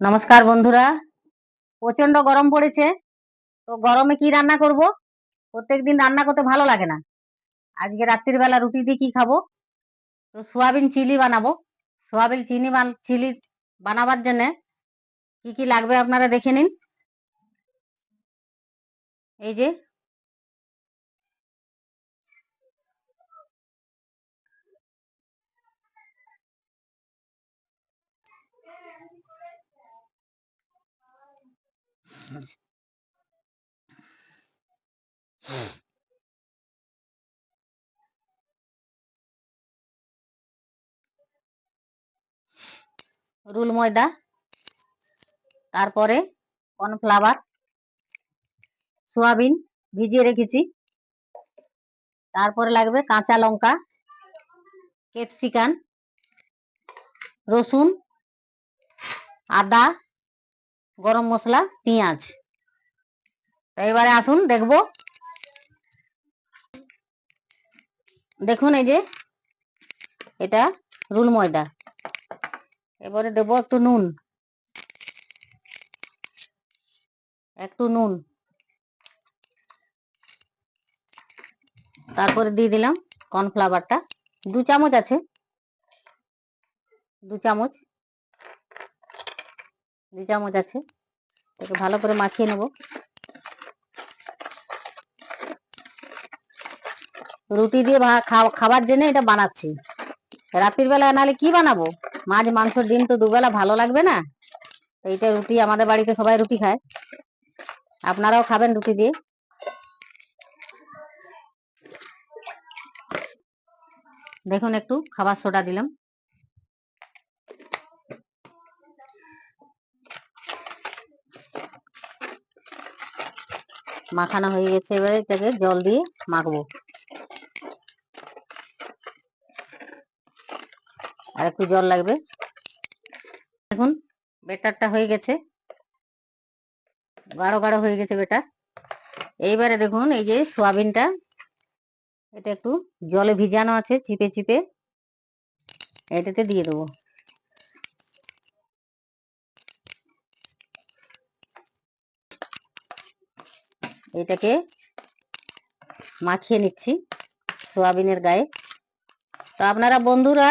নমস্কার বন্ধুরা। প্রচণ্ড গরম পড়েছে। তো গরমে কি রান্না করব? প্রত্যেকদিন রান্না করতে ভালো লাগে না। আজকে রাত্রির বেলা রুটি দিয়ে কি খাব? তো সোয়াবিন চিলি বানাবো। সোয়াবিন চিনি চিলি বানাবার জন্যে কি কি লাগবে আপনারা দেখে নিন। এই যে রুল ময়দা তারপরে কর্নফ্লাওয়ার সোয়াবিন ভিজিয়ে রেখেছি। তারপরে লাগবে কাঁচা লঙ্কা ক্যাপসিকান রসুন আদা গরম মশলা, পেঁয়াজ। এবারে আসুন, দেখব। দেখুন এই যে, এটা রুল ময়দা। এবারে দেবো একটু নুন। একটু নুন। তারপরে দিয়ে দিলাম কর্নফ্লাওয়ারটা। দু চামচ আছে। দু চামচ। দু চামচ আছে। এটাকে ভালো করে মাখিয়ে নেব। রুটি দিয়ে খাবার জন্য এটা বানাচ্ছি। রাত্রির বেলা নাহলে কি বানাবো? মাছ, মাংস, ডিম তো দুবেলা ভালো লাগবে না। এইটা রুটি আমাদের বাড়িতে সবাই রুটি খায়। আপনারাও খাবেন রুটি দিয়ে। দেখুন একটু, খাবার সোডা দিলাম। মাখানো হয়ে গেছে, এবারে এটাকে জল দিয়ে মাখবো। আর একটু জল লাগবে। দেখুন, বেটারটা হয়ে গেছে। গাঢ় গাঢ় হয়ে গেছে বেটার এইবারে দেখুন, এই যে সোয়াবিনটা, এটা একটু জলে ভিজানো আছে, চিপে চিপে। এটাতে দিয়ে দেবো। এটাকে মাখিয়ে নিচ্ছি সোয়াবিনের গায়ে। তো আপনারা বন্ধুরা,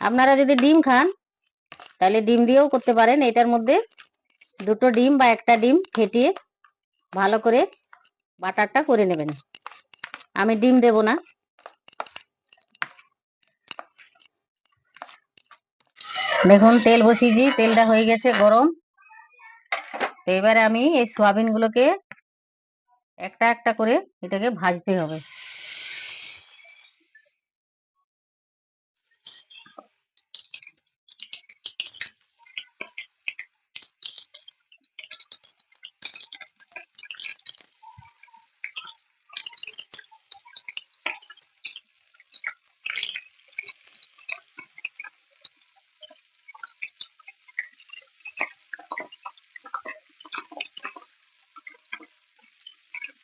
আপনারা যদি ডিম খান, তাহলে ডিম দিয়েও করতে পারেন। এটার মধ্যে দুটো ডিম বা একটা ডিম ফেটিয়ে ভালো করে বাটারটা করে নেবেন। আমি ডিম দেব না। দেখুন, তেল বসিয়েছি, তেলটা হয়ে গেছে গরম। এবারে আমি এই সোয়াবিন গুলোকে একটা একটা করে এটাকে ভাজতে হবে।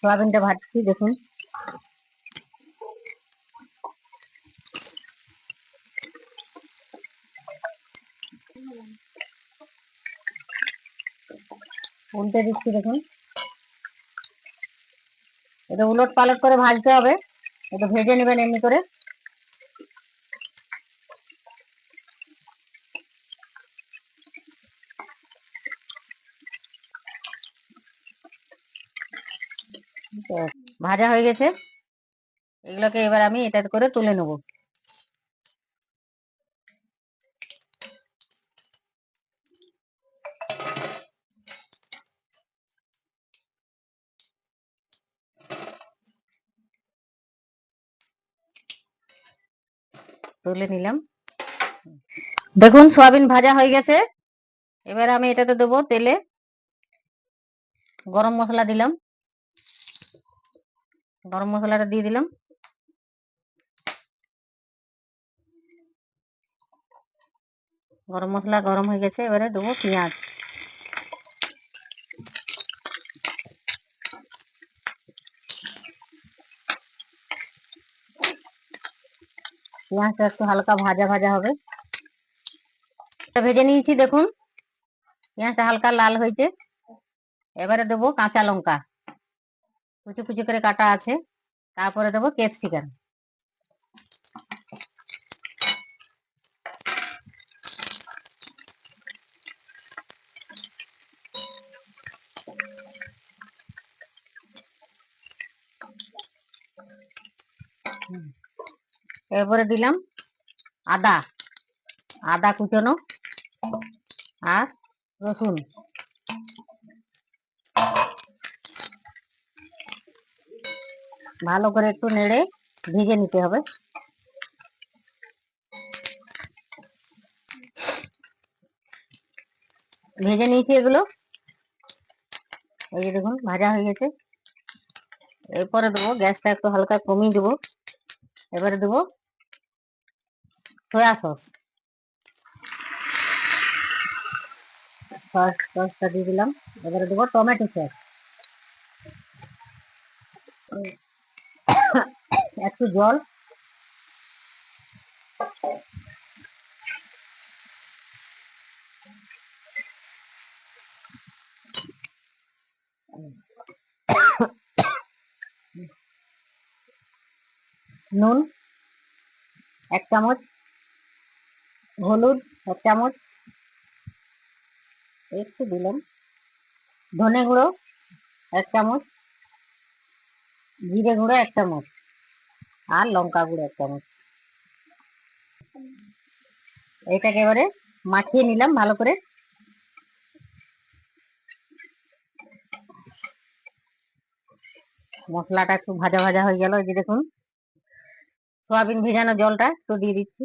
সোয়াবিনটা ভাজছি, দেখুন। উল্টে দিচ্ছি, দেখুন। এটা উলট পালট করে ভাজতে হবে। এটা ভেজে নেবেন এমনি করে। তো ভাজা হয়ে গেছে। এগুলোকে এবার আমি এটা করে তুলে নেব। তুলে নিলাম। দেখুন, সয়াবিন ভাজা হয়ে গেছে। এবার আমি এটাতে দেবো তেলে গরম মশলা দিলাম। গরম মশলাটা দিয়ে দিলাম। গরম মশলা গরম হয়ে গেছে, এবারে দেবো পেঁয়াজ। পেঁয়াজটা একটু হালকা ভাজা ভাজা হবে। ভেজে নিয়েছি, দেখুন। পেঁয়াজটা হালকা লাল হয়েছে। এবারে দেবো কাঁচা লঙ্কা। কুচি কুচি করে কাটা আছে। তারপরে দেবো ক্যাপসিকাম। এরপরে দিলাম আদা। আদা কুচনো আর রসুন। ভালো করে একটু নেড়ে ভিজে নিতে হবে। ভেজে নিয়েছি এগুলো। এই যে দেখুন, ভাজা হয়ে গেছে। এরপরে দেবো, গ্যাসটা একটু হালকা কমিয়ে দেবো। এবারে দেবো সয়া সস সস সসটা দিয়ে দিলাম। এবারে দেবো টমেটো সস একটু জল। নুন, এক চামচ। হলুদ, এক চামচ। একটু দিলাম। ধনে গুঁড়ো, এক চামচ। জিরে গুঁড়ো, এক চামচ। আর লঙ্কা গুঁড়ো এক চামচ। এটাকে এবারে মাখিয়ে নিলাম ভালো করে। মশলাটা একটু ভাজা ভাজা হয়ে গেল যে দেখুন। সোয়াবিন ভেজানো জলটা একটু দিয়ে দিচ্ছি।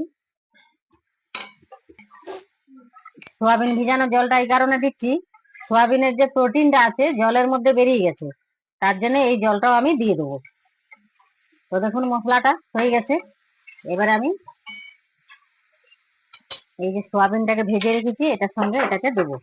সোয়াবিন ভিজানো জলটা এই কারণে দিচ্ছি, সোয়াবিনের যে প্রোটিনটা আছে জলের মধ্যে বেরিয়ে গেছে, তার জন্য এই জলটাও আমি দিয়ে দেবো। তো দেখুন মশলাটা হয়ে গেছে। এবারে আমি এই যে সোয়াবিনটাকে ভেজে রেখেছি, এটার সঙ্গে এটাকে দেবো।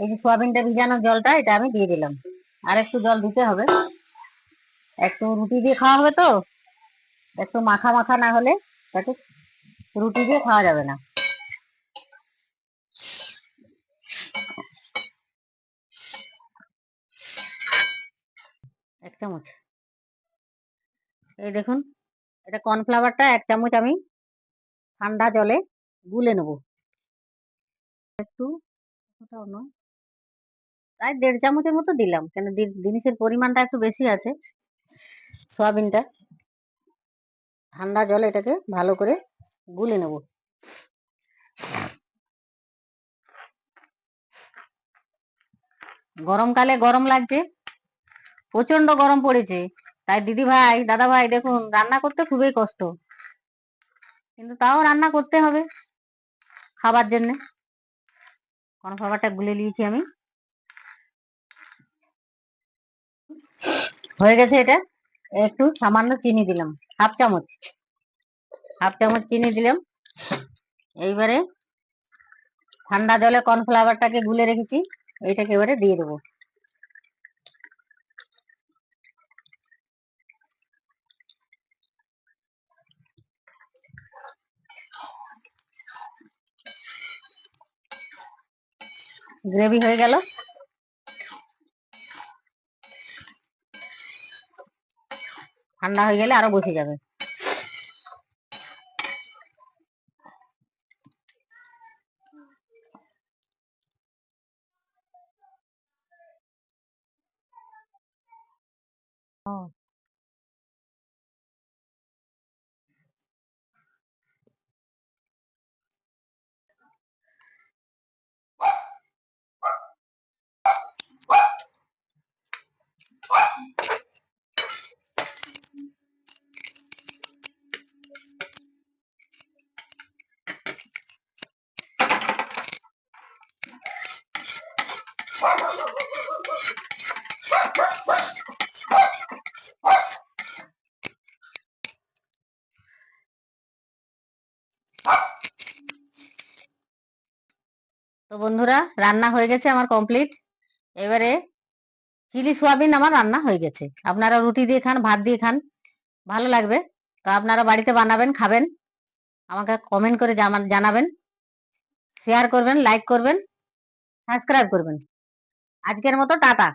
এই যে সোয়াবিনটা ভিজানো জলটা, এটা আমি দিয়ে দিলাম। আর একটু জল দিতে হবে। একটু রুটি দিয়ে খাওয়া হবে তো? একটু মাখা মাখা না হলে তাকে রুটি দিয়ে খাওয়া যাবে না। এক চামচ। এই দেখুন, এটা কর্নফ্লাওয়ারটা এক চামচ আমি ঠান্ডা জলে গুলে নেব। একটু নয়। প্রায় দেড় চামচের মতো দিলাম, কেন জিনিসের পরিমাণটা একটু বেশি আছে, সয়াবিনটা। ঠান্ডা জলে এটাকে ভালো করে গুলে নেব। গরমকালে গরম লাগছে প্রচণ্ড গরম পড়েছে। তাই দিদি ভাই দাদা ভাই দেখুন, রান্না করতে খুবই কষ্ট। কিন্তু তাও রান্না করতে হবে খাবার জন্যে। কর্নফ্লাওয়ারটা গুলে নিয়েছি আমি। হয়ে গেছে এটা। একটু সামান্য চিনি দিলাম, হাফ চামচ। হাফ চামচ চিনি দিলাম। এইবারে ঠান্ডা জলে কর্নফ্লাওয়ারটাকে গুলে রেখেছি। এইটাকে এবারে দিয়ে দেবো। গ্রেভি হয়ে গেল। ঠান্ডা হয়ে গেলে আরও বসে যাবে। তো বন্ধুরা, রান্না হয়ে গেছে আমার কমপ্লিট এবারে চিলি সোয়াবিন আমার রান্না হয়ে গেছে। আপনারা রুটি দিয়ে খান, ভাত দিয়ে খান, ভালো লাগবে। তো আপনারা বাড়িতে বানাবেন, খাবেন, আমাকে কমেন্ট করে জানাবেন শেয়ার করবেন লাইক করবেন সাবস্ক্রাইব করবেন। আজকের মতো টাটা।